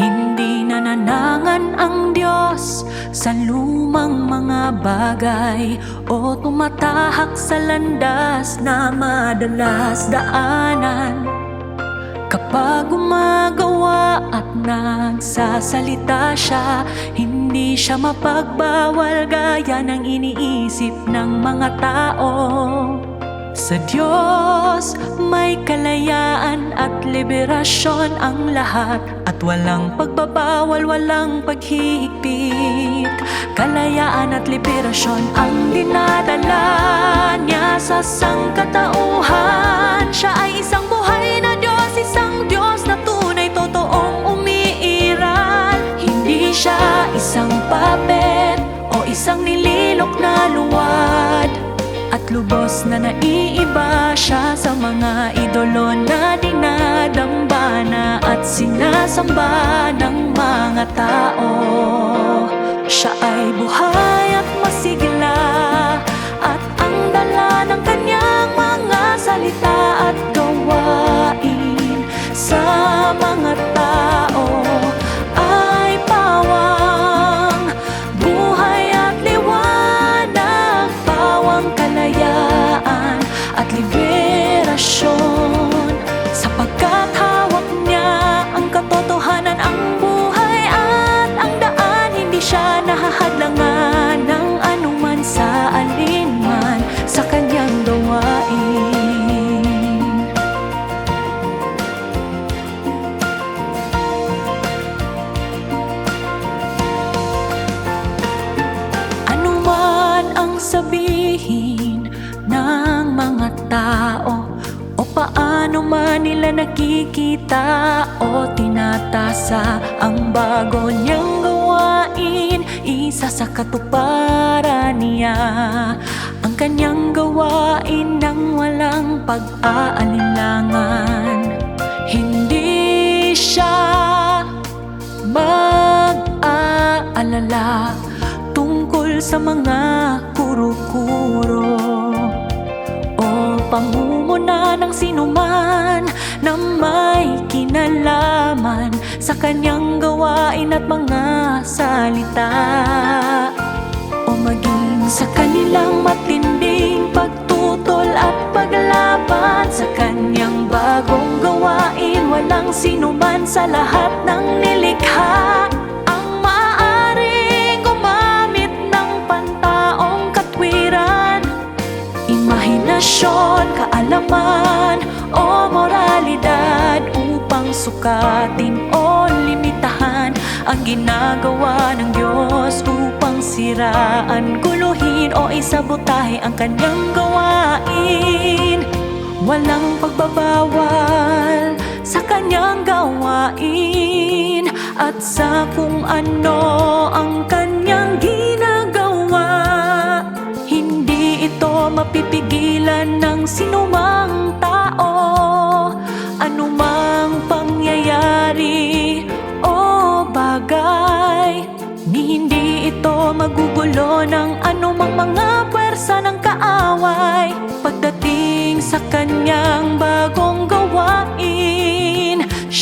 Hindi nananangan ang Diyos sa lumang mga bagay O tumatahak sa landas na madalas daanan. Kapag gumagawa at nagsasalita siya Hindi siya mapagbawal gaya ng iniisip ng mga tao. Sa Diyos may kalayaan at liberasyon ang lahat walang pagbabawal, walang paghihigpit Kalayaan at liberasyon ang dinadala niya sa sangkatauhan. Siya ay isang buhay na Diyos, isang Diyos na tunay, totoong umiiral. Hindi siya isang puppet o isang nililok na luwad. At lubos na naiiba siya sa mga idolo na sinasamba ng mga tao. Siya ay buhay at masigla tao? O paano man nila nakikita? O tinatasa Ang bago niyang gawain? Isa sa katuparan niya Ang kanyang gawain ng walang pag-aalinlangan. Hindi siya mag-aalala tungkol sa mga kuro-kuro pangunguna ng sinuman na may kinalaman sa kanyang gawain at mga salita. O maging sa kanilang matinding pagtutol at paglaban sa kanyang bagong gawain walang sinuman sa lahat ng nilikha sukatin o limitahan ang ginagawa ng Diyos upang siraan, guluhin o isabotahe ang kanyang gawain. Walang pagbabawal sa kanyang gawain at sa kung ano ang kanyang ginagawa.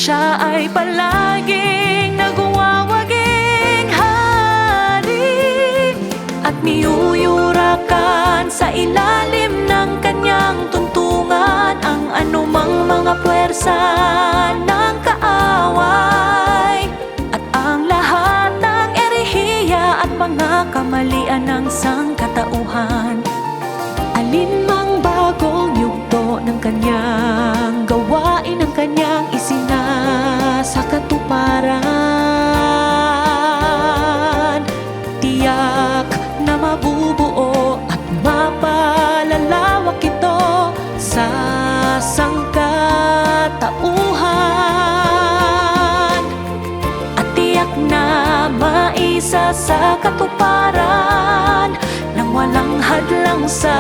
Siya ay palaging nagwawaging hari at niyuyurakan sa ilalim ng kanyang tuntungan ang anumang mga puwersa ng kaaway. At ang lahat ng erehiya at mga kamalian ng sangkatauhan. Alin mang bagong yugto ng kanyang sangkatauhan. At tiyak na maisa sa katuparan Nang walang hadlang sa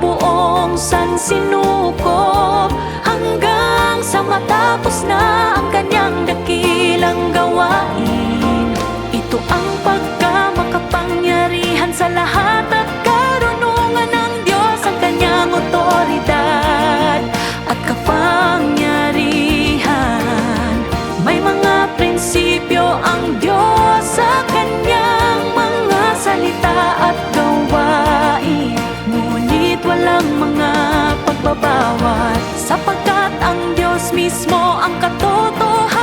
buong sansinukob. Hanggang sa matapos na ang kanyang dakilang gawain mismo ang katotohanan.